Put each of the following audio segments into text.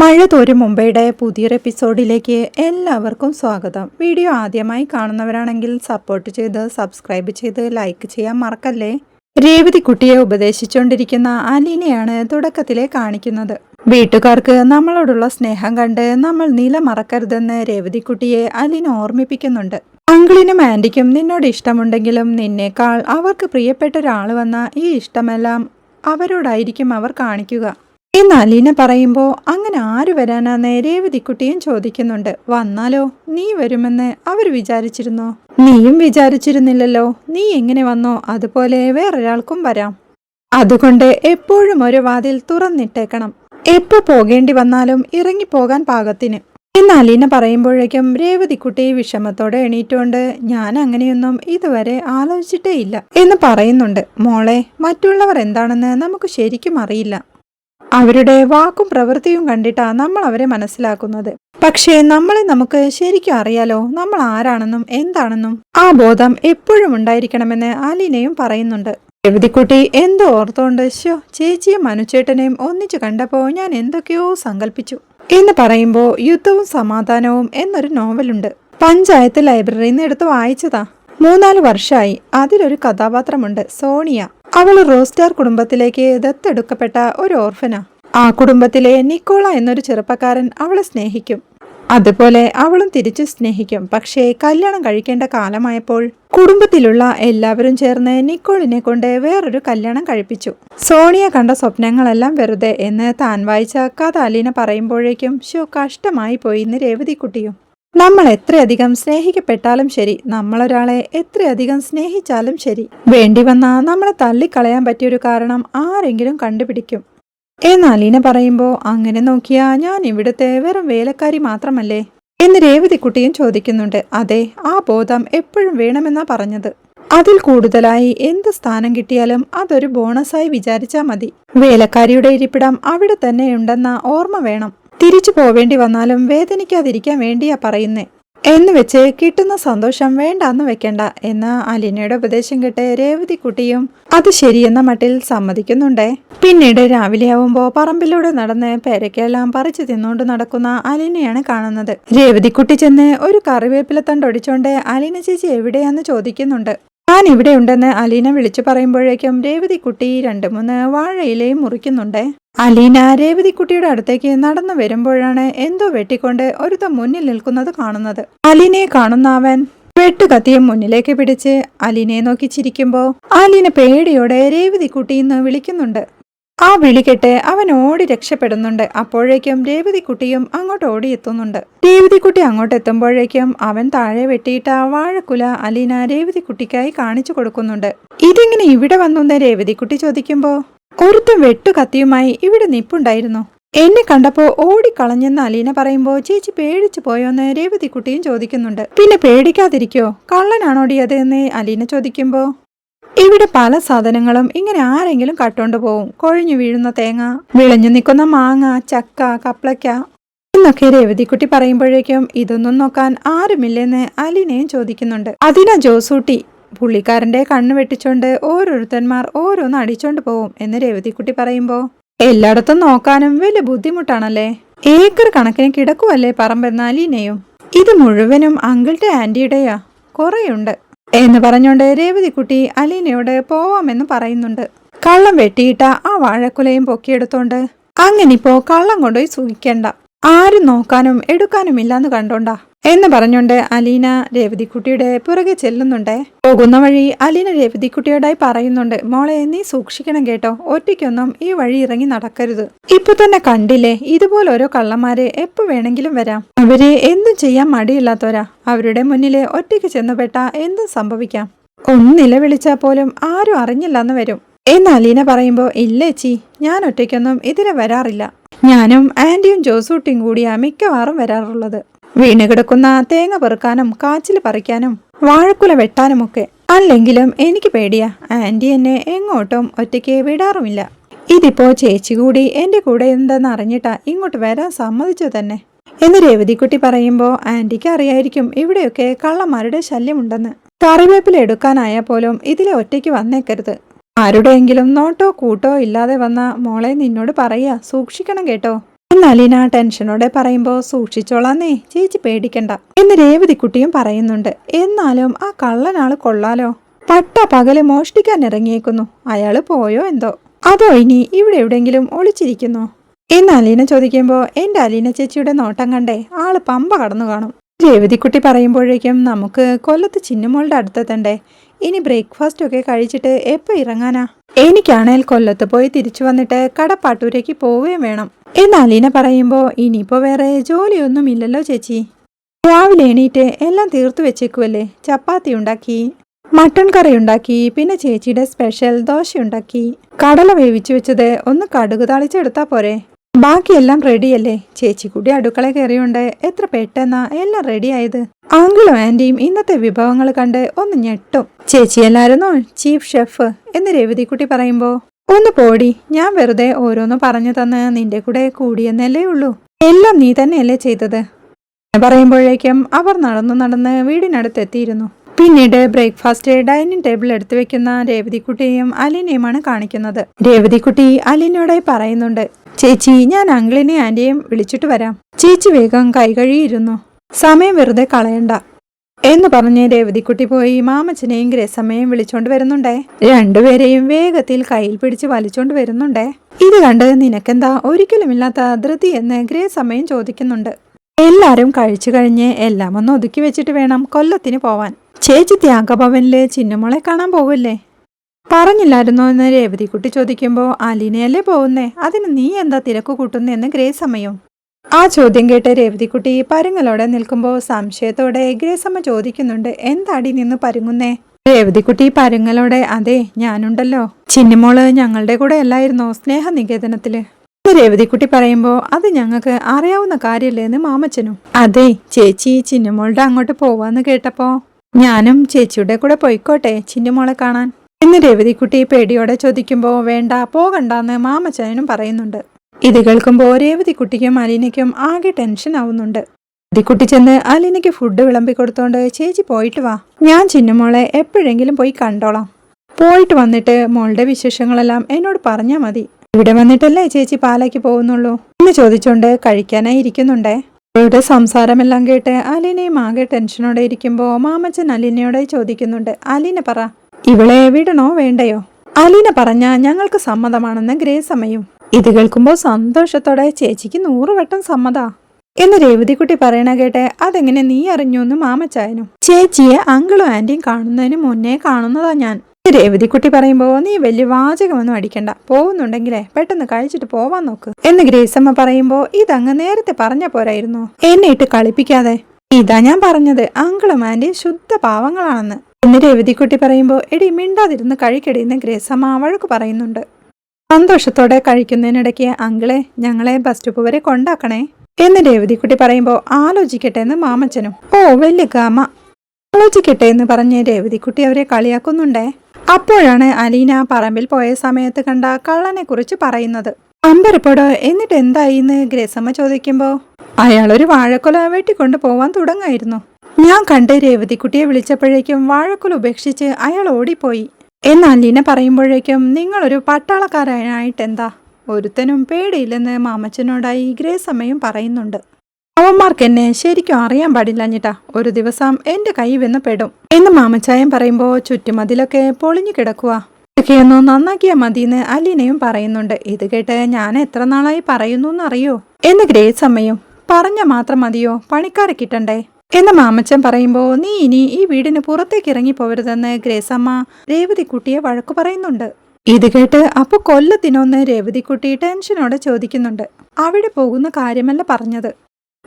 മഴ തോരും മുംബൈയുടെ പുതിയൊരു എപ്പിസോഡിലേക്ക് എല്ലാവർക്കും സ്വാഗതം. വീഡിയോ ആദ്യമായി കാണുന്നവരാണെങ്കിൽ സപ്പോർട്ട് ചെയ്ത് സബ്സ്ക്രൈബ് ചെയ്ത് ലൈക്ക് ചെയ്യാൻ മറക്കല്ലേ? രേവതിക്കുട്ടിയെ ഉപദേശിച്ചുകൊണ്ടിരിക്കുന്ന അലീനയാണ് തുടക്കത്തിലെ കാണിക്കുന്നത്. വീട്ടുകാർക്ക് നമ്മളോടുള്ള സ്നേഹം കണ്ട് നമ്മൾ നില മറക്കരുതെന്ന് രേവതിക്കുട്ടിയെ അലീന ഓർമ്മിപ്പിക്കുന്നുണ്ട്. അങ്കിളിനും ആന്റിക്കും നിന്നോട് ഇഷ്ടമുണ്ടെങ്കിലും നിന്നേക്കാൾ അവർക്ക് പ്രിയപ്പെട്ട ഒരാൾ വന്ന ഈ ഇഷ്ടമെല്ലാം അവരോടായിരിക്കും അവർ കാണിക്കുക. എന്ന് അലീന പറയുമ്പോൾ അങ്ങനെ ആര് വരാനാന്ന് രേവതിക്കുട്ടിയും ചോദിക്കുന്നുണ്ട്. വന്നാലോ? നീ വരുമെന്ന് അവർ വിചാരിച്ചിരുന്നോ? നീയും വിചാരിച്ചിരുന്നില്ലല്ലോ. നീ എങ്ങനെ വന്നോ? അതുപോലെ വേറൊരാൾക്കും വരാം. അതുകൊണ്ട് എപ്പോഴും ഒരു വാതിൽ തുറന്നിട്ടേക്കണം. എപ്പോ പോകേണ്ടി വന്നാലും ഇറങ്ങിപ്പോകാൻ പാകത്തിന്. എന്ന് അലീന പറയുമ്പോഴേക്കും രേവതിക്കുട്ടി വിഷമത്തോടെ എണീറ്റുകൊണ്ട് ഞാൻ അങ്ങനെയൊന്നും ഇതുവരെ ആലോചിച്ചിട്ടേ ഇല്ല എന്ന് പറയുന്നുണ്ട്. മോളെ മറ്റുള്ളവർ എന്താണെന്ന് നമുക്ക് ശരിക്കും അറിയില്ല. അവരുടെ വാക്കും പ്രവൃത്തിയും കണ്ടിട്ടാ നമ്മൾ അവരെ മനസ്സിലാക്കുന്നത്. പക്ഷേ നമ്മളെ നമുക്ക് ശരിക്കും അറിയാലോ നമ്മൾ ആരാണെന്നും എന്താണെന്നും. ആ ബോധം എപ്പോഴും ഉണ്ടായിരിക്കണമെന്ന് അലീനയും പറയുന്നുണ്ട്. എഴുതിക്കുട്ടി എന്തോ ഓർത്തോണ്ട് ശോ ചേച്ചിയും മനുച്ചേട്ടനെയും ഒന്നിച്ചു കണ്ടപ്പോ ഞാൻ എന്തൊക്കെയോ സങ്കല്പിച്ചു എന്ന് പറയുമ്പോൾ യുദ്ധവും സമാധാനവും എന്നൊരു നോവലുണ്ട്. പഞ്ചായത്ത് ലൈബ്രറിയിൽ നിന്ന് എടുത്ത് വായിച്ചതാ. മൂന്നാൽ വർഷമായി അതിലൊരു കഥാപാത്രമുണ്ട് സോണിയ. അവൾ റോസ്റ്റാർ കുടുംബത്തിലേക്ക് ദത്തെടുക്കപ്പെട്ട ഒരു ഓർഫന. ആ കുടുംബത്തിലെ നിക്കോള എന്നൊരു ചെറുപ്പക്കാരൻ അവളെ സ്നേഹിക്കും. അതുപോലെ അവളും തിരിച്ചു സ്നേഹിക്കും. പക്ഷേ കല്യാണം കഴിക്കേണ്ട കാലമായപ്പോൾ കുടുംബത്തിലുള്ള എല്ലാവരും ചേർന്ന് നിക്കോളിനെ കൊണ്ട് വേറൊരു കല്യാണം കഴിപ്പിച്ചു. സോണിയ കണ്ട സ്വപ്നങ്ങളെല്ലാം വെറുതെ എന്ന് താൻ വായിച്ച കഥ അലീന പറയുമ്പോഴേക്കും ഷോ കഷ്ടമായി പോയി രേവതി രേവതിക്കുട്ടിയും നമ്മൾ എത്രയധികം സ്നേഹിക്കപ്പെട്ടാലും ശരി നമ്മളൊരാളെ എത്രയധികം സ്നേഹിച്ചാലും ശരി. വേണ്ടി വന്നാൽ നമ്മളെ തള്ളിക്കളയാൻ പറ്റിയൊരു കാരണം ആരെങ്കിലും കണ്ടുപിടിക്കും. എന്നാൽ ഇന പറയുമ്പോൾ അങ്ങനെ നോക്കിയാ ഞാൻ ഇവിടുത്തെ വെറും വേലക്കാരി മാത്രമല്ലേ? എന്ന് രേവതിക്കുട്ടിയും ചോദിക്കുന്നുണ്ട്. അതെ ആ ബോധം എപ്പോഴും വേണമെന്നാ പറഞ്ഞത്. അതിൽ കൂടുതലായി എന്ത് സ്ഥാനം കിട്ടിയാലും അതൊരു ബോണസായി വിചാരിച്ചാൽ മതി. വേലക്കാരിയുടെ ഇരിപ്പിടം അവിടെ തന്നെ ഉണ്ടെന്ന ഓർമ്മ വേണം. തിരിച്ചു പോവേണ്ടി വന്നാലും വേദനിക്കാതിരിക്കാൻ വേണ്ടിയാ പറയുന്നേ. എന്ന് വെച്ച് കിട്ടുന്ന സന്തോഷം വേണ്ടാന്ന് വെക്കണ്ട എന്ന അലിനയുടെ ഉപദേശം കേട്ട് രേവതിക്കുട്ടിയും അത് ശരിയെന്ന മട്ടിൽ സമ്മതിക്കുന്നുണ്ടേ. പിന്നീട് രാവിലെയാവുമ്പോ പറമ്പിലൂടെ നടന്ന് പേരക്കെല്ലാം പറിച്ചു തിന്നുകൊണ്ട് നടക്കുന്ന അലിനെയാണ് കാണുന്നത്. രേവതിക്കുട്ടി ചെന്ന് ഒരു കറിവേപ്പില തണ്ടൊടിച്ചോണ്ട് അലിന ചേച്ചി എവിടെയാന്ന് ചോദിക്കുന്നുണ്ട്. ഞാൻ ഇവിടെ ഉണ്ടെന്ന് അലീന വിളിച്ചു പറയുമ്പോഴേക്കും രേവതിക്കുട്ടി രണ്ട് മൂന്ന് വാഴയിലയും മുറിക്കുന്നുണ്ടേ. അലീന രേവതിക്കുട്ടിയുടെ അടുത്തേക്ക് നടന്നു വരുമ്പോഴാണ് എന്തോ വെട്ടിക്കൊണ്ട് ഒരുത്ത മുന്നിൽ നിൽക്കുന്നത് കാണുന്നത്. അലീനയെ കാണുന്ന അവൻ വെട്ടുകത്തിയെ മുന്നിലേക്ക് പിടിച്ച് അലീനയെ നോക്കി ചിരിക്കുമ്പോ അലീന പേടിയോടെ രേവതിക്കുട്ടി ഇന്ന് വിളിക്കുന്നുണ്ട്. ആ വിളിക്കെട്ട് അവൻ ഓടി രക്ഷപ്പെടുന്നുണ്ട്. അപ്പോഴേക്കും രേവതിക്കുട്ടിയും അങ്ങോട്ട് ഓടിയെത്തുന്നുണ്ട്. രേവതിക്കുട്ടി അങ്ങോട്ട് എത്തുമ്പോഴേക്കും അവൻ താഴെ വെട്ടിയിട്ട വാഴക്കുല അലീന രേവതിക്കുട്ടിക്കായി കാണിച്ചു കൊടുക്കുന്നുണ്ട്. ഇതെങ്ങനെ ഇവിടെ വന്നു? രേവതിക്കുട്ടി ചോദിക്കുമ്പോ ഒരുത്തൻ വെട്ടു കത്തിയുമായി ഇവിടെ നിപ്പുണ്ടായിരുന്നു. എന്നെ കണ്ടപ്പോ ഓടിക്കളഞ്ഞെന്ന് അലീന പറയുമ്പോ ചേച്ചി പേടിച്ചു പോയോന്ന് രേവതിക്കുട്ടിയും ചോദിക്കുന്നുണ്ട്. പിന്നെ പേടിക്കാതിരിക്കോ? കള്ളനാണോടി അത് എന്ന് അലീന ചോദിക്കുമ്പോ ഇവിടെ പല സാധനങ്ങളും ഇങ്ങനെ ആരെങ്കിലും കട്ടോണ്ട് പോവും. കൊഴിഞ്ഞു വീഴുന്ന തേങ്ങ വിളഞ്ഞു നിൽക്കുന്ന മാങ്ങ ചക്ക കപ്ലയ്ക്ക എന്നൊക്കെ രേവതിക്കുട്ടി പറയുമ്പോഴേക്കും ഇതൊന്നും നോക്കാൻ ആരുമില്ലെന്ന് അലീനയും ചോദിക്കുന്നുണ്ട്. അതിനാ ജോസൂട്ടി പുള്ളിക്കാരന്റെ കണ്ണ് വെട്ടിച്ചോണ്ട് ഓരോരുത്തന്മാർ ഓരോന്ന് അടിച്ചോണ്ട് പോവും എന്ന് രേവതിക്കുട്ടി പറയുമ്പോൾ എല്ലായിടത്തും നോക്കാനും വലിയ ബുദ്ധിമുട്ടാണല്ലേ? ഏക്കർ കണക്കിന് കിടക്കുമല്ലേ പറമ്പെന്നാലിനെയും ഇത് മുഴുവനും അങ്കിളുടെ ആന്റിയുടെയാ കുറേയുണ്ട് എന്ന് പറഞ്ഞുകൊണ്ട് രേവതിക്കുട്ടി അലീനയോട് പോവാമെന്ന് പറയുന്നുണ്ട്. കള്ളം വെട്ടിയിട്ട ആ വാഴക്കുലയും പൊക്കിയെടുത്തോണ്ട് അങ്ങനിപ്പോ കള്ളം കൊണ്ടുപോയി സൂക്ഷിക്കണ്ട. ആരും നോക്കാനും എടുക്കാനുമില്ലാന്ന് കണ്ടോണ്ടാ. എന്ന് പറഞ്ഞുകൊണ്ട് അലീന രേവതിക്കുട്ടിയുടെ പുറകെ ചെല്ലുന്നുണ്ടേ. പോകുന്ന വഴി അലീന രേവതിക്കുട്ടിയോടായി പറയുന്നുണ്ട് മോളെ നീ സൂക്ഷിക്കണം കേട്ടോ ഒറ്റയ്ക്കൊന്നും ഈ വഴി ഇറങ്ങി നടക്കരുത്. ഇപ്പൊ തന്നെ കണ്ടില്ലേ ഇതുപോലെ ഓരോ കള്ളന്മാരെ എപ്പോ വേണമെങ്കിലും വരാം. അവരെ എന്തും ചെയ്യാൻ മടിയില്ലാത്തവരാ. അവരുടെ മുന്നിലെ ഒറ്റയ്ക്ക് ചെന്നുപെട്ട എന്തും സംഭവിക്കാം. ഒന്ന് നിലവിളിച്ചാൽ പോലും ആരും അറിഞ്ഞില്ലെന്ന് വരും. എന്ന് അലീന പറയുമ്പോ ഇല്ലേച്ചി ഞാൻ ഒറ്റയ്ക്കൊന്നും ഇതിലെ വരാറില്ല. ഞാനും ആന്റിയും ജോസൂട്ടിയും കൂടിയാ മിക്കവാറും വരാറുള്ളത്. വീണ് കിടക്കുന്ന തേങ്ങ പെറുക്കാനും കാച്ചിൽ പറിക്കാനും വാഴക്കുല വെട്ടാനുമൊക്കെ. അല്ലെങ്കിലും എനിക്ക് പേടിയാ. ആന്റി എന്നെ എങ്ങോട്ടും ഒറ്റയ്ക്ക് വിടാറുമില്ല. ഇതിപ്പോ ചേച്ചി കൂടി എന്റെ കൂടെ എന്തെന്ന് അറിഞ്ഞിട്ടാ ഇങ്ങോട്ട് വരാൻ സമ്മതിച്ചു തന്നെ. എന്ന് രേവതിക്കുട്ടി പറയുമ്പോൾ ആന്റിക്ക് അറിയായിരിക്കും ഇവിടെയൊക്കെ കള്ളന്മാരുടെ ശല്യമുണ്ടെന്ന്. കറിവേപ്പില എടുക്കാനായ പോലും ഇതിലെ ഒറ്റയ്ക്ക് വന്നേക്കരുത്. ആരുടെയെങ്കിലും നോട്ടോ കൂട്ടോ ഇല്ലാതെ വന്ന മോളെ നിന്നോട് പറയാ. സൂക്ഷിക്കണം കേട്ടോ. എന്ന് അലീന ടെൻഷനോടെ പറയുമ്പോൾ സൂക്ഷിച്ചോളാന്നേ ചേച്ചി പേടിക്കണ്ട എന്ന് രേവതിക്കുട്ടിയും പറയുന്നുണ്ട്. എന്നാലും ആ കള്ളനാൾ കൊള്ളാലോ? പട്ട പകൽ മോഷ്ടിക്കാൻ ഇറങ്ങിയേക്കുന്നു. അയാൾ പോയോ എന്തോ? അതോ ഇനി ഇവിടെ എവിടെയെങ്കിലും ഒളിച്ചിരിക്കുന്നു? എന്ന് അലീന ചോദിക്കുമ്പോൾ എന്റെ അലീന ചേച്ചിയുടെ നോട്ടം കണ്ടേ ആൾ പമ്പ കടന്നു കാണും. രേവതിക്കുട്ടി പറയുമ്പോഴേക്കും നമുക്ക് കൊല്ലത്ത് ചിന്നുമോളുടെ അടുത്തെത്തണ്ടേ ഇനി ബ്രേക്ക്ഫാസ്റ്റ് ഒക്കെ കഴിച്ചിട്ട് എപ്പോ ഇറങ്ങാനാ? എനിക്കാണേൽ കൊല്ലത്ത് പോയി തിരിച്ചു വന്നിട്ട് കടപ്പാട്ടൂരേക്ക് പോവുകയും വേണം എന്ന് അലീന പറയുമ്പോൾ ഇനിയിപ്പോ വേറെ ജോലിയൊന്നും ഇല്ലല്ലോ ചേച്ചി. രാവിലെ എണീറ്റ് എല്ലാം തീർത്തു വെച്ചേക്കുമല്ലേ ചപ്പാത്തി ഉണ്ടാക്കി മട്ടൺ കറി ഉണ്ടാക്കി പിന്നെ ചേച്ചിയുടെ സ്പെഷ്യൽ ദോശ ഉണ്ടാക്കി. കടല വേവിച്ചു വെച്ചത് ഒന്ന് കടുക് താളിച്ചെടുത്താ പോരെ. ബാക്കിയെല്ലാം റെഡിയല്ലേ ചേച്ചി കൂടി അടുക്കള കയറിയുണ്ട് എത്ര പെട്ടെന്നാ എല്ലാം റെഡിയായത് ആങ്കിളും ആന്റിയും ഇന്നത്തെ വിഭവങ്ങൾ കണ്ട് ഒന്ന് ഞെട്ടും. ചേച്ചിയല്ലായിരുന്നോ ചീഫ് ഷെഫ് എന്ന് രേവതിക്കുട്ടി പറയുമ്പോ ഒന്ന് പോടി ഞാൻ വെറുതെ ഓരോന്ന് പറഞ്ഞു തന്ന് നിന്റെ കൂടെ കൂടിയെന്നല്ലേ ഉള്ളൂ. എല്ലാം നീ തന്നെയല്ലേ ചെയ്തത്. പറയുമ്പോഴേക്കും അവർ നടന്നു നടന്ന് വീടിനടുത്തെത്തിയിരുന്നു. പിന്നീട് ബ്രേക്ക്ഫാസ്റ്റ് ഡൈനിങ് ടേബിൾ എടുത്തു വെക്കുന്ന രേവതിക്കുട്ടിയെയും അലിനെയുമാണ് കാണിക്കുന്നത്. രേവതിക്കുട്ടി അലിനോടെ പറയുന്നുണ്ട് ചേച്ചി ഞാൻ അങ്കിളിനെ ആന്റിയെയും വിളിച്ചിട്ട് വരാം. ചേച്ചി വേഗം കൈകഴിയിരുന്നു സമയം വെറുതെ കളയണ്ട. എന്ന് പറഞ്ഞ് രേവതിക്കുട്ടി പോയി. മാമച്ചനെയും ഗ്രേസമ്മയും വിളിച്ചോണ്ട് വരുന്നുണ്ടേ. രണ്ടുപേരെയും വേഗത്തിൽ കയ്യിൽ പിടിച്ച് വലിച്ചോണ്ട് വരുന്നുണ്ടേ. ഇത് കണ്ട് നിനക്കെന്താ ഒരിക്കലുമില്ലാത്ത ധൃതി എന്ന് ഗ്രേസമ്മയും ചോദിക്കുന്നുണ്ട്. എല്ലാരും കഴിച്ചു കഴിഞ്ഞ് എല്ലാം ഒന്ന് ഒതുക്കി വെച്ചിട്ട് വേണം കൊല്ലത്തിന് പോവാൻ. ചേച്ചി ത്യാഗഭവനിൽ ചിന്നമോളെ കാണാൻ പോകില്ലേ പറഞ്ഞില്ലായിരുന്നോ എന്ന് രേവതിക്കുട്ടി ചോദിക്കുമ്പോൾ അലീനയല്ലേ പോകുന്നേ? അതിന് നീ എന്താ തിരക്ക് കൂട്ടുന്നതെന്ന് ഗ്രേസമ്മയും ആ ചോദ്യം കേട്ട് രേവതിക്കുട്ടി പരുങ്ങലോടെ നിൽക്കുമ്പോൾ സംശയത്തോടെ ഗ്രേസമ്മ ചോദിക്കുന്നുണ്ട് എന്താടി നിന്ന് പരുങ്ങുന്നേ? രേവതിക്കുട്ടി പരുങ്ങലോടെ അതെ ഞാനുണ്ടല്ലോ. ചിന്നിമോൾ ഞങ്ങളുടെ കൂടെ അല്ലായിരുന്നോ സ്നേഹനികേതനത്തിൽ? രേവതിക്കുട്ടി പറയുമ്പോ അത് ഞങ്ങൾക്ക് അറിയാവുന്ന കാര്യല്ലേന്ന് മാമച്ചനും. അതെ ചേച്ചി ചിന്നമോളുടെ അങ്ങോട്ട് പോവാന്ന് കേട്ടപ്പോ ഞാനും ചേച്ചിയുടെ കൂടെ പോയിക്കോട്ടെ ചിന്നുമോളെ കാണാൻ. എന്ന് രേവതിക്കുട്ടി പേടിയോടെ ചോദിക്കുമ്പോൾ വേണ്ട പോകണ്ടെന്ന് മാമച്ചനും പറയുന്നുണ്ട്. ഇത് കേൾക്കുമ്പോൾ രേവതിക്കുട്ടിക്കും അലീനയ്ക്കും ആകെ ടെൻഷൻ ആവുന്നുണ്ട്. അതിക്കുട്ടി ചെന്ന് അലീനയ്ക്ക് ഫുഡ് വിളമ്പി കൊടുത്തോണ്ട് ചേച്ചി പോയിട്ട് വാ. ഞാൻ ചിന്നുമോളെ എപ്പോഴെങ്കിലും പോയി കണ്ടോളാം. പോയിട്ട് വന്നിട്ട് മോളുടെ വിശേഷങ്ങളെല്ലാം എന്നോട് പറഞ്ഞാൽ മതി. ഇവിടെ വന്നിട്ടല്ലേ ചേച്ചി പാലയ്ക്ക് പോകുന്നുള്ളൂ? എന്ന് ചോദിച്ചോണ്ട് കഴിക്കാനായി ഇരിക്കുന്നുണ്ടേ. അവളുടെ സംസാരമെല്ലാം കേട്ട് അലീനയും ആകെ ടെൻഷനോടെ ഇരിക്കുമ്പോൾ മാമച്ചൻ അലീനയോടെ ചോദിക്കുന്നുണ്ട് അലീന പറ ഇവളെ വിടണോ വേണ്ടയോ? അലീന പറഞ്ഞ ഞങ്ങൾക്ക് സമ്മതമാണെന്ന് ഗ്രേസമ്മയും. ഇത് കേൾക്കുമ്പോൾ സന്തോഷത്തോടെ ചേച്ചിക്ക് നൂറുവട്ടം സമ്മതാ. എന്ന് രേവതിക്കുട്ടി പറയണ കേട്ടെ അതെങ്ങനെ നീ അറിഞ്ഞു എന്ന് മാമച്ചായനും. ചേച്ചിയെ അങ്കിളും ആന്റിയും കാണുന്നതിന് മുന്നേ കാണുന്നതാ ഞാൻ. രേവതിക്കുട്ടി പറയുമ്പോ നീ വലിയ വാചകമൊന്നും അടിക്കണ്ട. പോകുന്നുണ്ടെങ്കിലേ പെട്ടെന്ന് കഴിച്ചിട്ട് പോവാൻ നോക്ക്. എന്ന് ഗ്രേസമ്മ പറയുമ്പോ ഇതങ്ങ് നേരത്തെ പറഞ്ഞ പോരായിരുന്നു. എന്നെ ഇട്ട് കളിപ്പിക്കാതെ. ഇതാ ഞാൻ പറഞ്ഞത് അങ്കിളും ആന്റി ശുദ്ധ പാവങ്ങളാണെന്ന്. എന്ന് രേവതിക്കുട്ടി പറയുമ്പോ എടി മിണ്ടാതിരുന്ന് കഴിക്കടിയെന്ന് ഗ്രേസമ്മ വഴക്ക് പറയുന്നുണ്ട്. സന്തോഷത്തോടെ കഴിക്കുന്നതിനിടയ്ക്ക് അങ്കിളെ ഞങ്ങളെ ബസ് സ്റ്റോപ്പ് വരെ കൊണ്ടാക്കണേ. എന്ന് രേവതിക്കുട്ടി പറയുമ്പോൾ ആലോചിക്കട്ടെ എന്ന് മാമച്ചനും. ഓ വലിയ ഗാമ. ആലോചിക്കട്ടെ എന്ന് പറഞ്ഞ് രേവതിക്കുട്ടി അവരെ കളിയാക്കുന്നുണ്ടേ. അപ്പോഴാണ് അലീന പറമ്പിൽ പോയ സമയത്ത് കണ്ട കള്ളനെ കുറിച്ച് പറയുന്നത്. അമ്പരപ്പോടോ എന്നിട്ട് എന്തായിന്ന് ഗ്രേസമ്മ ചോദിക്കുമ്പോ അയാളൊരു വാഴക്കൊല വെട്ടിക്കൊണ്ട് പോവാൻ തുടങ്ങായിരുന്നു. ഞാൻ കണ്ട് രേവതിക്കുട്ടിയെ വിളിച്ചപ്പോഴേക്കും വാഴക്കൊല ഉപേക്ഷിച്ച് അയാൾ ഓടിപ്പോയി. എന്ന് ലീന പറയുമ്പോഴേക്കും നിങ്ങളൊരു പട്ടാളക്കാരനായിട്ട് എന്താ? ഒരുത്തനും പേടിയില്ലെന്ന് മാമച്ചനോടായി ഗ്രേസമ്മയും പറയുന്നുണ്ട്. അവന്മാർക്ക് എന്നെ ശരിക്കും അറിയാൻ പാടില്ലഞ്ഞിട്ടാ ഒരു ദിവസം എന്റെ കൈ വെന്ന് പെടും എന്ന് മാമച്ചായം പറയുമ്പോ ചുറ്റുമതിലൊക്കെ പൊളിഞ്ഞു കിടക്കുക ഇതൊക്കെ നന്നാക്കിയ നന്നാക്കിയാ മതിയെന്ന് അലീനയും പറയുന്നുണ്ട്. ഇത് കേട്ട് ഞാൻ എത്ര നാളായി പറയുന്നു എന്നറിയോ? എന്ന് ഗ്രേസമ്മയും പറഞ്ഞ മാത്രം മതിയോ? പണിക്കാരെ കിട്ടണ്ടേ? എന്ന് മാമച്ചൻ പറയുമ്പോ നീ ഇനി ഈ വീടിന് പുറത്തേക്ക് ഇറങ്ങി പോവരുതെന്ന് ഗ്രേസമ്മ രേവതിക്കുട്ടിയെ വഴക്കു പറയുന്നുണ്ട്. ഇത് കേട്ട് അപ്പൊ കൊല്ലത്തിനൊന്ന് രേവതിക്കുട്ടി ടെൻഷനോടെ ചോദിക്കുന്നുണ്ട്. അവിടെ പോകുന്ന കാര്യമല്ല പറഞ്ഞത്.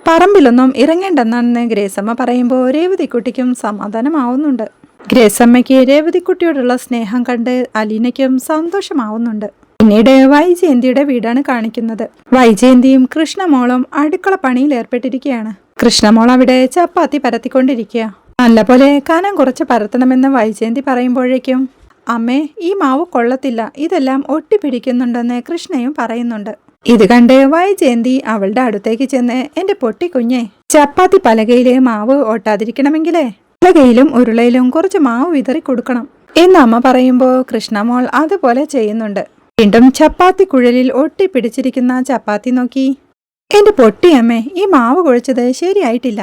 പറമ്പിലൊന്നും ഇറങ്ങേണ്ടെന്നാണെന്ന് ഗ്രേസമ്മ പറയുമ്പോൾ രേവതിക്കുട്ടിക്കും സമാധാനമാവുന്നുണ്ട്. ഗ്രേസമ്മയ്ക്ക് രേവതിക്കുട്ടിയോടുള്ള സ്നേഹം കണ്ട് അലീനയ്ക്കും സന്തോഷമാവുന്നുണ്ട്. പിന്നീട് വൈജയന്തിയുടെ വീടാണ് കാണിക്കുന്നത്. വൈജയന്തിയും കൃഷ്ണമോളും അടുക്കള പണിയിൽ ഏർപ്പെട്ടിരിക്കുകയാണ്. കൃഷ്ണമോൾ അവിടെ ചപ്പാത്തി പരത്തിക്കൊണ്ടിരിക്കുക. നല്ലപോലെ കനം കുറച്ച് പരത്തണമെന്ന് വൈജയന്തി പറയുമ്പോഴേക്കും അമ്മേ ഈ മാവ് കൊള്ളത്തില്ല. ഇതെല്ലാം ഒട്ടിപ്പിടിക്കുന്നുണ്ടെന്ന് കൃഷ്ണയും പറയുന്നുണ്ട്. ഇത് കണ്ട് വൈജയന്തി അവളുടെ അടുത്തേക്ക് ചെന്ന് എന്റെ പൊട്ടിക്കുഞ്ഞെ ചപ്പാത്തി പലകയിലെ മാവ് ഒട്ടാതിരിക്കണമെങ്കിലേ? പലകയിലും ഉരുളയിലും കുറച്ച് മാവ് വിതറി കൊടുക്കണം. എന്ന് അമ്മ പറയുമ്പോൾ കൃഷ്ണമോൾ അതുപോലെ ചെയ്യുന്നുണ്ട്. വീണ്ടും ചപ്പാത്തി കുഴലിൽ ഒട്ടിപ്പിടിച്ചിരിക്കുന്ന ചപ്പാത്തി നോക്കി എന്റെ പൊട്ടിയമ്മേ ഈ മാവ് കുഴച്ചത് ശരിയായിട്ടില്ല.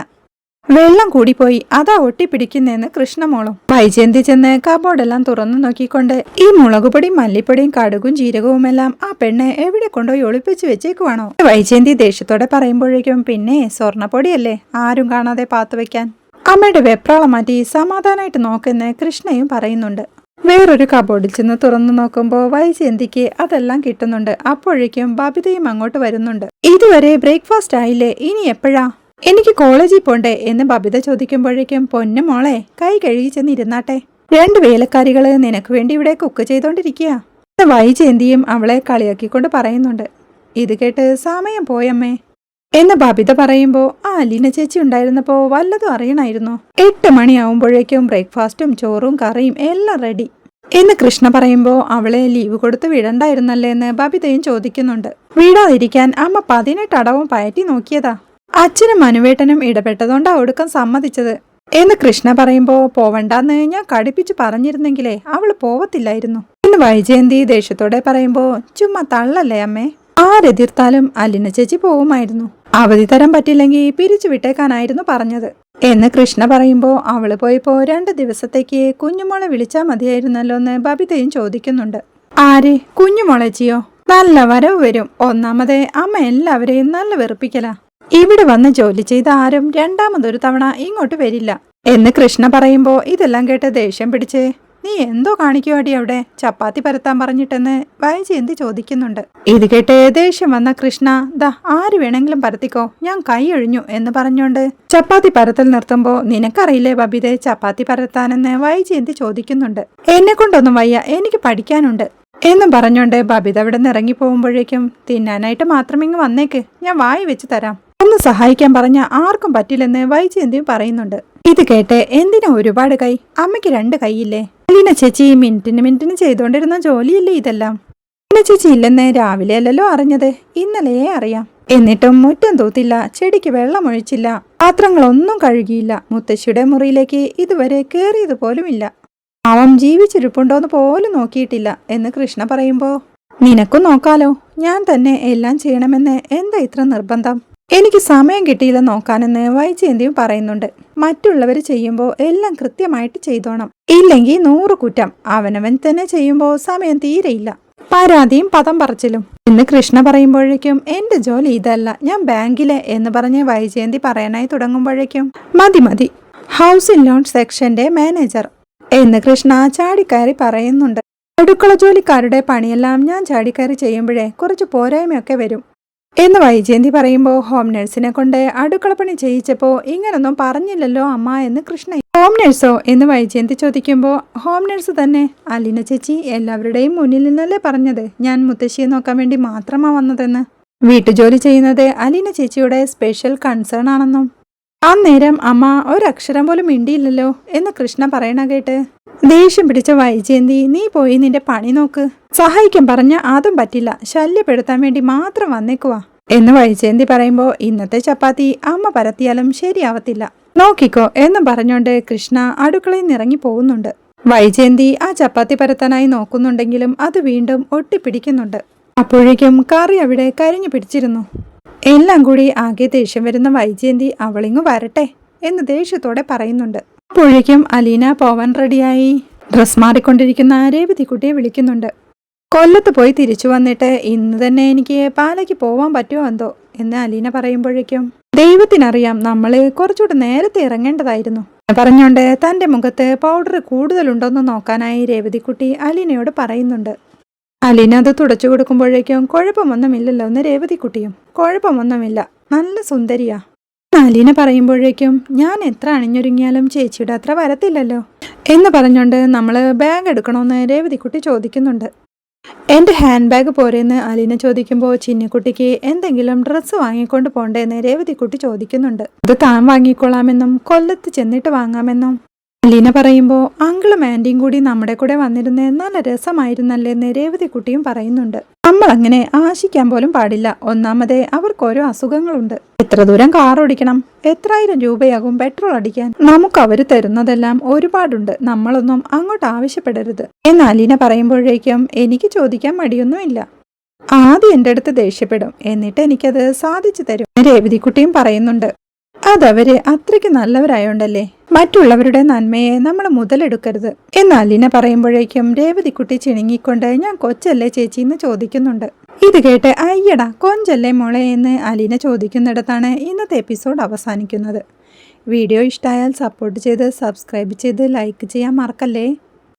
വെള്ളം കൂടിപ്പോയി. അതാ ഒട്ടിപ്പിടിക്കുന്നേന്ന് കൃഷ്ണമോളും. വൈജയന്തി ചെന്ന് കബോർഡെല്ലാം തുറന്നു നോക്കിക്കൊണ്ട് ഈ മുളകുപൊടിയും മല്ലിപ്പൊടിയും കടുകും ജീരകവും എല്ലാം ആ പെണ്ണെ എവിടെ കൊണ്ടുപോയി ഒളിപ്പിച്ചു വെച്ചേക്കുവാണോ? വൈജയന്തി ദേഷ്യത്തോടെ പറയുമ്പോഴേക്കും പിന്നെ സ്വർണപ്പൊടിയല്ലേ ആരും കാണാതെ പാത്തു വെക്കാൻ അമ്മയുടെ വെപ്രാളം മാറ്റി സമാധാനമായിട്ട് നോക്കെന്ന് കൃഷ്ണയും പറയുന്നുണ്ട്. വേറൊരു കബോർഡിൽ ചെന്ന് തുറന്നു നോക്കുമ്പോൾ വൈജയന്തിക്ക് അതെല്ലാം കിട്ടുന്നുണ്ട്. അപ്പോഴേക്കും ബബിതയും അങ്ങോട്ട് വരുന്നുണ്ട്. ഇതുവരെ ബ്രേക്ക്ഫാസ്റ്റ് ആയില്ലേ? ഇനി എപ്പോഴാ? എനിക്ക് കോളേജിൽ പോണ്ടേ? എന്ന് ബബിത ചോദിക്കുമ്പോഴേക്കും പൊന്നു മോളെ കൈ കഴുകി ചെന്നിരുന്നാട്ടെ. രണ്ട് വേലക്കാരികൾ നിനക്ക് വേണ്ടി ഇവിടെ കുക്ക് ചെയ്തോണ്ടിരിക്കുക വൈജയന്തിയും അവളെ കളിയാക്കിക്കൊണ്ട് പറയുന്നുണ്ട്. ഇത് കേട്ട് സമയം പോയമ്മേ. എന്ന് ബബിത പറയുമ്പോൾ ആ അലീന ചേച്ചി ഉണ്ടായിരുന്നപ്പോൾ വല്ലതും അറിയണമായിരുന്നു എട്ട് മണിയാവുമ്പോഴേക്കും ബ്രേക്ക്ഫാസ്റ്റും ചോറും കറിയും എല്ലാം റെഡി. എന്ന് കൃഷ്ണ പറയുമ്പോൾ അവളെ ലീവ് കൊടുത്ത് വിടണ്ടായിരുന്നല്ലേ എന്ന് ബബിതയും ചോദിക്കുന്നുണ്ട്. വിടാതിരിക്കാൻ അമ്മ പതിനെട്ട് അടവും പയറ്റി നോക്കിയതാ. അച്ഛനും മനുവേട്ടനും ഇടപെട്ടതുകൊണ്ടാ ഒടുക്കം സമ്മതിച്ചത്. എന്ന് കൃഷ്ണ പറയുമ്പോ പോവണ്ടെന്ന് ഞാൻ കടുപ്പിച്ചു പറഞ്ഞിരുന്നെങ്കിലേ അവൾ പോവത്തില്ലായിരുന്നു. എന്ന് വൈജയന്തി ദേഷ്യത്തോടെ പറയുമ്പോ ചുമ്മാ തള്ളല്ലേ അമ്മേ? ആരെതിർത്താലും അലിന ചേച്ചി പോവുമായിരുന്നു. അവധി തരാൻ പറ്റില്ലെങ്കിൽ പിരിച്ചു വിട്ടേക്കാനായിരുന്നു പറഞ്ഞത്. എന്ന് കൃഷ്ണ പറയുമ്പോൾ അവൾ പോയപ്പോൾ രണ്ട് ദിവസത്തേക്ക് കുഞ്ഞുമോളെ വിളിച്ചാൽ മതിയായിരുന്നല്ലോ എന്ന് ബബിതയും ചോദിക്കുന്നുണ്ട്. ആര്? കുഞ്ഞുമോളച്ചിയോ നല്ല വരവ് വരും. ഒന്നാമതേ അമ്മ എല്ലാവരെയും നല്ല വെറുപ്പിക്കല. ഇവിടെ വന്ന് ജോലി ചെയ്ത ആരും രണ്ടാമതൊരു തവണ ഇങ്ങോട്ട് വരില്ല. എന്ന് കൃഷ്ണ പറയുമ്പോൾ ഇതെല്ലാം കേട്ട് ദേഷ്യം പിടിച്ചേ നീ എന്തോ കാണിക്കുവാടി അവിടെ? ചപ്പാത്തി പരത്താൻ പറഞ്ഞിട്ടെന്ന് എന്തി ചോദിക്കുന്നുണ്ട്? ഇത് കേട്ട് ഏദേശം വന്ന കൃഷ്ണ ദാ ആര് വേണമെങ്കിലും പരത്തിക്കോ ഞാൻ കൈ ഒഴിഞ്ഞു എന്ന് പറഞ്ഞോണ്ട് ചപ്പാത്തി പരത്തൽ നിർത്തുമ്പോ നിനക്കറിയില്ലേ ബബിതെ ചപ്പാത്തി പരത്താനെന്ന്? വയജി എന്തി ചോദിക്കുന്നുണ്ട്? എന്നെ കൊണ്ടൊന്നും വയ്യ എനിക്ക് പഠിക്കാനുണ്ട് എന്നും പറഞ്ഞോണ്ട് ബബിത അവിടെ നിന്ന് ഇറങ്ങി പോകുമ്പോഴേക്കും തിന്നാനായിട്ട് മാത്രം ഇങ്ങ് വന്നേക്ക് ഞാൻ വായി വെച്ച് തരാം ഒന്ന് സഹായിക്കാൻ പറഞ്ഞ ആർക്കും പറ്റില്ലെന്ന് വൈജയന്തി പറയുന്നുണ്ട്. ഇത് കേട്ട് എന്തിനാ ഒരുപാട് കൈ? അമ്മയ്ക്ക് രണ്ട് കൈയില്ലേ? അലീന ചേച്ചി മിനിറ്റിന് മിനിറ്റിന് ചെയ്തോണ്ടിരുന്ന ജോലിയല്ലേ ഇതെല്ലാം. അലീന ചേച്ചി ഇല്ലെന്ന് രാവിലെ അല്ലല്ലോ അറിഞ്ഞത്. ഇന്നലെയേ അറിയാം. എന്നിട്ടും മുറ്റം തൂത്തില്ല ചെടിക്ക് വെള്ളമൊഴിച്ചില്ല പാത്രങ്ങളൊന്നും കഴുകിയില്ല മുത്തശ്ശിയുടെ മുറിയിലേക്ക് ഇതുവരെ കയറിയത് പോലുമില്ല. അവൻ ജീവിച്ചിരിപ്പുണ്ടോന്ന് പോലും നോക്കിയിട്ടില്ല എന്ന് കൃഷ്ണ പറയുമ്പോ നിനക്കും നോക്കാലോ ഞാൻ തന്നെ എല്ലാം ചെയ്യണമെന്ന് എന്താ ഇത്ര നിർബന്ധം? എനിക്ക് സമയം കിട്ടിയില്ല നോക്കാനെന്ന് വൈജയന്തിയും പറയുന്നുണ്ട്. മറ്റുള്ളവർ ചെയ്യുമ്പോൾ എല്ലാം കൃത്യമായിട്ട് ചെയ്തോണം. ഇല്ലെങ്കിൽ നൂറ് കുറ്റം. അവനവൻ തന്നെ ചെയ്യുമ്പോൾ സമയം തീരെയില്ല. പരാതിയും പദം പറച്ചിലും. ഇന്ന് കൃഷ്ണ പറയുമ്പോഴേക്കും എന്റെ ജോലി ഇതല്ല. ഞാൻ ബാങ്കിലെ എന്ന് പറഞ്ഞ് വൈജയന്തി പറയാനായി തുടങ്ങുമ്പോഴേക്കും മതി മതി. ഹൗസിംഗ് ലോൺ സെക്ഷന്റെ മാനേജർ എന്ന് കൃഷ്ണ ചാടിക്കയറി പറയുന്നുണ്ട്. അടുക്കള ജോലിക്കാരുടെ പണിയെല്ലാം ഞാൻ ചാടിക്കയറി ചെയ്യുമ്പോഴേ കുറച്ച് പോരായ്മയൊക്കെ വരും. എന്ന് വൈജയന്തി പറയുമ്പോൾ ഹോം നഴ്സിനെ കൊണ്ട് അടുക്കളപ്പണി ചെയ്യിച്ചപ്പോൾ ഇങ്ങനൊന്നും പറഞ്ഞില്ലല്ലോ അമ്മ എന്ന് കൃഷ്ണ. ഹോം നഴ്സോ എന്ന് വൈജയന്തി ചോദിക്കുമ്പോൾ ഹോം നഴ്സ് തന്നെ. അലിന ചേച്ചി എല്ലാവരുടെയും മുന്നിൽ നിന്നല്ലേ പറഞ്ഞത്. ഞാൻ മുത്തശ്ശിയെ നോക്കാൻ വേണ്ടി മാത്രമാ വന്നതെന്ന്. വീട്ടുജോലി ചെയ്യുന്നത് അലിന ചേച്ചിയുടെ സ്പെഷ്യൽ കൺസേൺ ആണെന്നും. അന്നേരം അമ്മ ഒരക്ഷരം പോലും മിണ്ടിയില്ലല്ലോ? എന്ന് കൃഷ്ണ പറയണ കേട്ട് ദേഷ്യം പിടിച്ച വൈജയന്തി നീ പോയി നിന്റെ പണി നോക്ക്. സഹായിക്കാൻ പറഞ്ഞ അതും പറ്റില്ല. ശല്യപ്പെടുത്താൻ വേണ്ടി മാത്രം വന്നേക്കുവാ. എന്ന് വൈജയന്തി പറയുമ്പോ ഇന്നത്തെ ചപ്പാത്തി അമ്മ പരത്തിയാലും ശരിയാവത്തില്ല. നോക്കിക്കോ എന്നും പറഞ്ഞോണ്ട് കൃഷ്ണ അടുക്കളയിൽ നിറങ്ങി പോകുന്നുണ്ട്. വൈജയന്തി ആ ചപ്പാത്തി പരത്താനായി നോക്കുന്നുണ്ടെങ്കിലും അത് വീണ്ടും ഒട്ടിപ്പിടിക്കുന്നുണ്ട്. അപ്പോഴേക്കും കറി അവിടെ കരിഞ്ഞു പിടിച്ചിരുന്നു. എല്ലാം കൂടി ആകെ ദേഷ്യം വരുന്ന വൈജയന്തി അവളിങ്ങു വരട്ടെ എന്ന് ദേഷ്യത്തോടെ പറയുന്നുണ്ട്. അപ്പോഴേക്കും അലീന പോവാൻ റെഡിയായി. ഡ്രസ് മാറിക്കൊണ്ടിരിക്കുന്ന രേവതിക്കുട്ടിയെ വിളിക്കുന്നുണ്ട്. കൊല്ലത്ത് പോയി തിരിച്ചു വന്നിട്ട് ഇന്ന് തന്നെ എനിക്ക് പാലയ്ക്ക് പോവാൻ പറ്റുമോ എന്തോ എന്ന് അലീന പറയുമ്പോഴേക്കും ദൈവത്തിനറിയാം നമ്മൾ കുറച്ചുകൂടെ നേരത്തെ ഇറങ്ങേണ്ടതായിരുന്നു. പറഞ്ഞോണ്ട് തന്റെ മുഖത്ത് പൗഡർ കൂടുതലുണ്ടോന്ന് നോക്കാനായി രേവതിക്കുട്ടി അലീനയോട് പറയുന്നുണ്ട്. അലീന അത് തുടച്ചു കൊടുക്കുമ്പോഴേക്കും കുഴപ്പമൊന്നുമില്ലല്ലോ എന്ന് രേവതിക്കുട്ടിയും കുഴപ്പമൊന്നുമില്ല നല്ല സുന്ദരിയാ. അലീന പറയുമ്പോഴേക്കും ഞാൻ എത്ര അണിഞ്ഞൊരുങ്ങിയാലും ചേച്ചിയുടെ അത്ര വരത്തില്ലല്ലോ. എന്ന് പറഞ്ഞുകൊണ്ട് നമ്മൾ ബാഗ് എടുക്കണമെന്ന് രേവതിക്കുട്ടി ചോദിക്കുന്നുണ്ട്. എന്റെ ഹാൻഡ് ബാഗ് പോരെന്ന്? അലീന ചോദിക്കുമ്പോൾ ചിന്നിക്കുട്ടിക്ക് എന്തെങ്കിലും ഡ്രസ്സ് വാങ്ങിക്കൊണ്ട് പോണ്ടേന്ന് രേവതിക്കുട്ടി ചോദിക്കുന്നുണ്ട്. അത് താൻ വാങ്ങിക്കൊള്ളാമെന്നും കൊല്ലത്ത് ചെന്നിട്ട് വാങ്ങാമെന്നും. അലീന പറയുമ്പോൾ അങ്കിളും ആന്റിയും കൂടി നമ്മുടെ കൂടെ വന്നിരുന്നേ നല്ല രസമായിരുന്നല്ലേ എന്ന് രേവതിക്കുട്ടിയും പറയുന്നുണ്ട്. നമ്മൾ അങ്ങനെ ആശിക്കാൻ പോലും പാടില്ല. ഒന്നാമതേ അവർക്ക് ഓരോ അസുഖങ്ങളുണ്ട്. എത്ര ദൂരം കാർ ഓടിക്കണം? എത്രായിരം രൂപയാകും പെട്രോൾ അടിക്കാൻ? നമുക്ക് അവർ തരുന്നതെല്ലാം ഒരുപാടുണ്ട്. നമ്മളൊന്നും അങ്ങോട്ട് ആവശ്യപ്പെടരുത്. എന്ന് അലീന പറയുമ്പോഴേക്കും എനിക്ക് ചോദിക്കാൻ മടിയൊന്നുമില്ല. ആദ്യം എന്റെ അടുത്ത് ദേഷ്യപ്പെടും. എന്നിട്ട് എനിക്കത് സാധിച്ചു തരും. രേവതിക്കുട്ടിയും പറയുന്നുണ്ട്. അതവര് അത്രയ്ക്ക് നല്ലവരായോണ്ടല്ലേ? മറ്റുള്ളവരുടെ നന്മയെ നമ്മൾ മുതലെടുക്കരുത്. എന്ന് അലീന പറയുമ്പോഴേക്കും രേവതിക്കുട്ടി ചിണുങ്ങിക്കൊണ്ട് ഞാൻ കൊച്ചല്ലേ ചേച്ചി എന്ന് ചോദിക്കുന്നുണ്ട്. ഇത് കേട്ട് അയ്യടാ കൊഞ്ചല്ലേ മോളെ എന്ന് അലീന ചോദിക്കുന്നിടത്താണ് ഇന്നത്തെ എപ്പിസോഡ് അവസാനിക്കുന്നത്. വീഡിയോ ഇഷ്ടമായാൽ സപ്പോർട്ട് ചെയ്ത് സബ്സ്ക്രൈബ് ചെയ്ത് ലൈക്ക് ചെയ്യാൻ മറക്കല്ലേ?